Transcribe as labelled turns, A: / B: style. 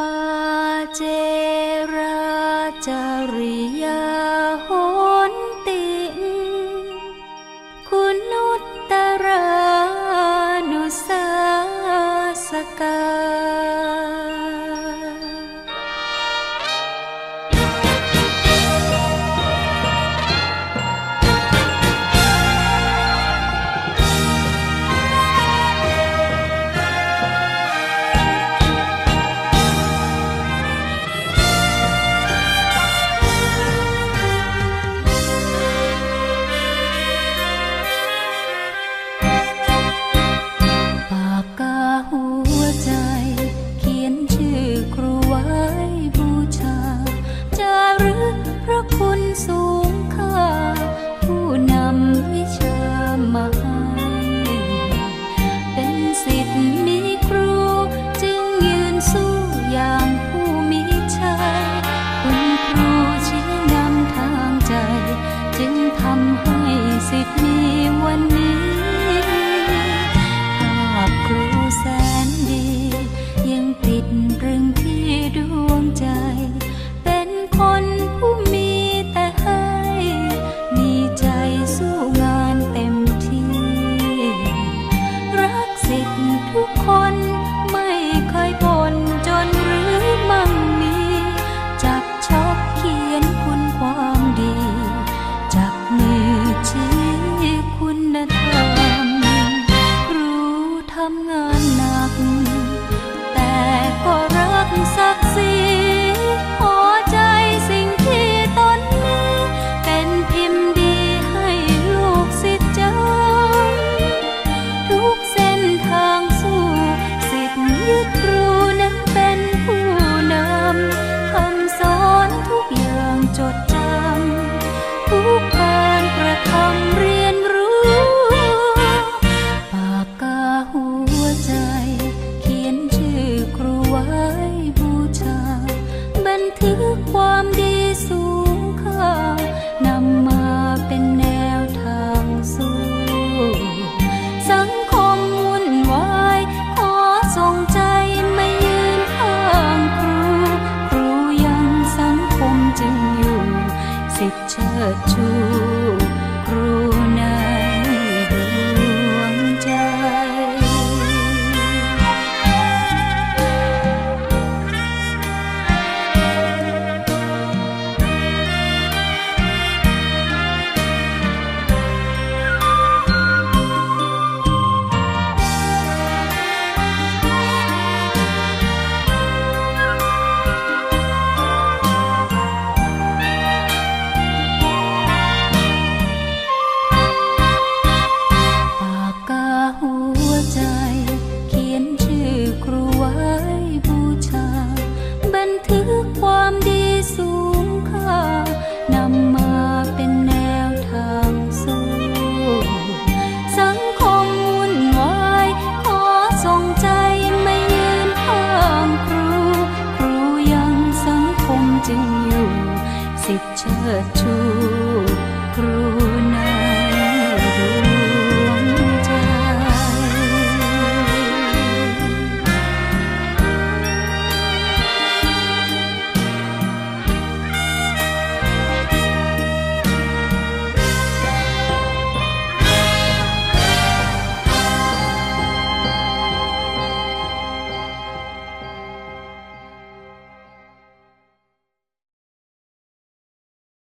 A: ปาเจราจาริ สูงค่า ผู้นำวิชามาเป็นสิทธิ์มีครู จึงยืนสู้อย่างผู้มีชัคุครูชี้นำทางใจ จึงทำให้สิทธ ทึกความดีสู่ สิทธิ์เชิดชูครู